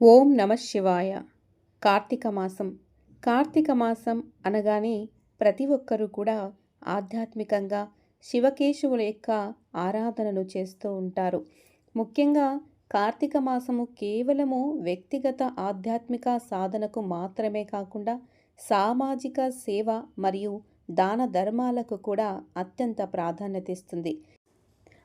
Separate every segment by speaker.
Speaker 1: ఓం నమ శివాయ. కార్తీక మాసం. కార్తీక మాసం అనగానే ప్రతి ఒక్కరూ కూడా ఆధ్యాత్మికంగా శివకేశవుల యొక్క ఆరాధనలు చేస్తూ ఉంటారు. ముఖ్యంగా కార్తీక మాసము కేవలము వ్యక్తిగత ఆధ్యాత్మిక సాధనకు మాత్రమే కాకుండా సామాజిక సేవ మరియు దాన ధర్మాలకు కూడా అత్యంత ప్రాధాన్యత ఇస్తుంది.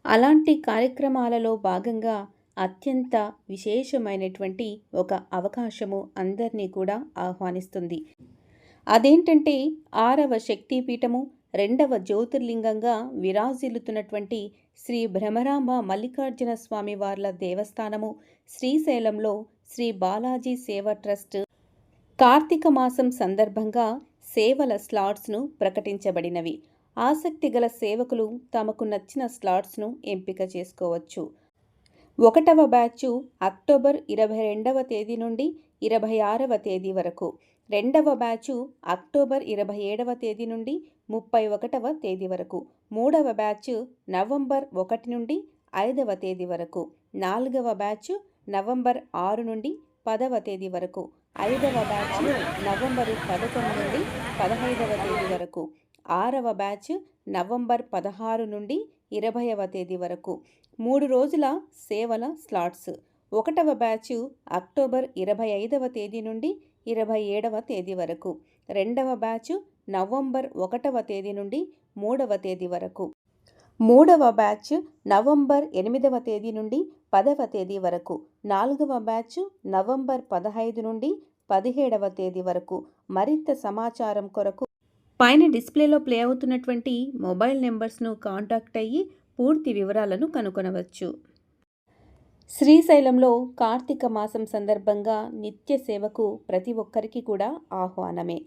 Speaker 1: అలాంటి కార్యక్రమాలలో భాగంగా అత్యంత విశేషమైనటువంటి ఒక అవకాశము అందరినీ కూడా ఆహ్వానిస్తుంది. అదేంటంటే ఆరవ శక్తిపీఠము రెండవ జ్యోతిర్లింగంగా విరాజిల్లుతున్నటువంటి శ్రీ భ్రమరాంబ మల్లికార్జున స్వామి వార్ల దేవస్థానము శ్రీశైలంలో శ్రీ బాలాజీ సేవ ట్రస్ట్ కార్తీక మాసం సందర్భంగా సేవల స్లాట్స్ను ప్రకటించబడినవి. ఆసక్తి గల సేవకులు తమకు నచ్చిన స్లాట్స్ను ఎంపిక చేసుకోవచ్చు. ఒకటవ బ్యాచు అక్టోబర్ ఇరవై రెండవ తేదీ నుండి ఇరవై ఆరవ తేదీ వరకు. రెండవ బ్యాచు అక్టోబర్ ఇరవై ఏడవ తేదీ నుండి ముప్పై ఒకటవ తేదీ వరకు. మూడవ బ్యాచ్ నవంబర్ ఒకటి నుండి ఐదవ తేదీ వరకు. నాలుగవ బ్యాచ్ నవంబర్ ఆరు నుండి పదవ తేదీ వరకు. ఐదవ బ్యాచ్ నవంబరు పదకొండు నుండి పదహైదవ తేదీ వరకు. ఆరవ బ్యాచ్ నవంబర్ పదహారు నుండి ఇరవైవ తేదీ వరకు. మూడు రోజుల సేవల స్లాట్స్. ఒకటవ బ్యాచ్ అక్టోబర్ ఇరవై ఐదవ తేదీ నుండి ఇరవై ఏడవ తేదీ వరకు. రెండవ బ్యాచ్ నవంబర్ ఒకటవ తేదీ నుండి మూడవ తేదీ వరకు. మూడవ బ్యాచ్ నవంబర్ ఎనిమిదవ తేదీ నుండి పదవ తేదీ వరకు. నాలుగవ బ్యాచ్ నవంబర్ పదహైదు నుండి పదిహేడవ తేదీ వరకు. మరింత సమాచారం కొరకు పైన డిస్ప్లేలో ప్లే అవుతున్నటువంటి మొబైల్ నెంబర్స్ను కాంటాక్ట్ అయ్యి పూర్తి వివరాలను కనుగొనవచ్చు. శ్రీశైలంలో కార్తీక మాసం సందర్భంగా నిత్య సేవకు ప్రతి ఒక్కరికి కూడా ఆహ్వానమే.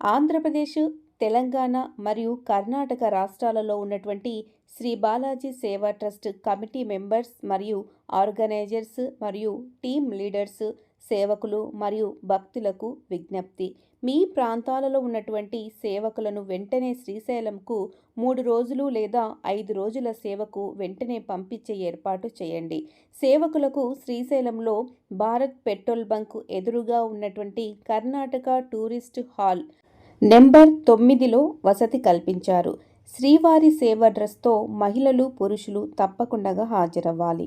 Speaker 1: ఆంధ్రప్రదేశ్ తెలంగాణ మరియు కర్ణాటక రాష్ట్రాలలో ఉన్నటువంటి Shri Balaji Seva trust committee members మరియు ఆర్గనైజర్స్ మరియు టీమ్ లీడర్స్ సేవకులు మరియు భక్తులకు విజ్ఞప్తి. మీ ప్రాంతాలలో ఉన్నటువంటి సేవకులను వెంటనే శ్రీశైలంకు మూడు రోజులు లేదా ఐదు రోజుల సేవకు వెంటనే పంపించే ఏర్పాటు చేయండి. సేవకులకు శ్రీశైలంలో భారత్ పెట్రోల్ బంక్ ఎదురుగా ఉన్నటువంటి కర్ణాటక టూరిస్ట్ హాల్ నెంబర్ తొమ్మిదిలో వసతి కల్పించారు. శ్రీవారి సేవ డ్రెస్తో మహిళలు పురుషులు తప్పకుండా హాజరవ్వాలి.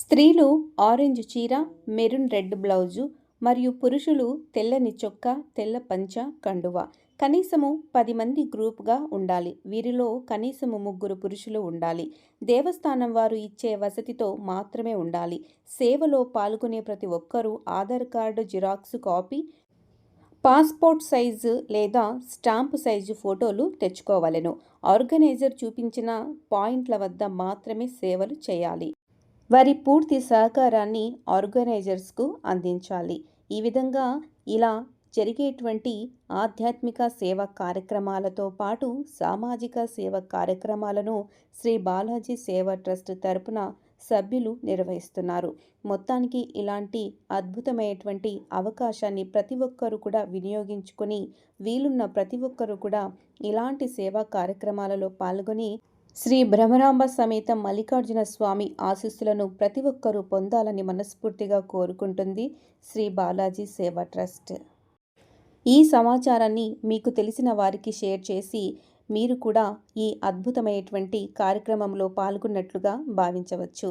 Speaker 1: స్త్రీలు ఆరెంజ్ చీర మెరూన్ రెడ్ బ్లౌజు మరియు పురుషులు తెల్లని చొక్కా తెల్ల పంచ కండువ. కనీసము పది మంది గ్రూప్గా ఉండాలి. వీరిలో కనీసము ముగ్గురు పురుషులు ఉండాలి. దేవస్థానం వారు ఇచ్చే వసతితో మాత్రమే ఉండాలి. సేవలో పాల్గొనే ప్రతి ఒక్కరూ Aadhaar card xerox copy passport size లేదా స్టాంపు సైజు ఫోటోలు తెచ్చుకోవలెను. ఆర్గనైజర్ చూపించిన పాయింట్ల వద్ద మాత్రమే సేవలు చేయాలి. వారి పూర్తి సహకారాన్ని ఆర్గనైజర్స్కు అందించాలి. ఈ విధంగా ఇలా జరిగేటువంటి ఆధ్యాత్మిక సేవ కార్యక్రమాలతో పాటు సామాజిక సేవ కార్యక్రమాలను శ్రీ బాలాజీ సేవ ట్రస్ట్ తరపున సభ్యులు నిర్వహిస్తున్నారు. మొత్తానికి ఇలాంటి అద్భుతమైనటువంటి అవకాశాన్ని ప్రతి ఒక్కరూ కూడా వినియోగించుకొని వీలున్న ప్రతి ఒక్కరూ కూడా ఇలాంటి సేవా కార్యక్రమాలలో పాల్గొని శ్రీ భ్రమరాంబ సమేత మల్లికార్జున స్వామి ఆశీస్సులను ప్రతి ఒక్కరూ పొందాలని మనస్ఫూర్తిగా కోరుకుంటుంది శ్రీ బాలాజీ సేవా ట్రస్ట్. ఈ సమాచారాన్ని మీకు తెలిసిన వారికి షేర్ చేసి మీరు కూడా ఈ అద్భుతమైనటువంటి కార్యక్రమంలో పాల్గొన్నట్లుగా భావించవచ్చు.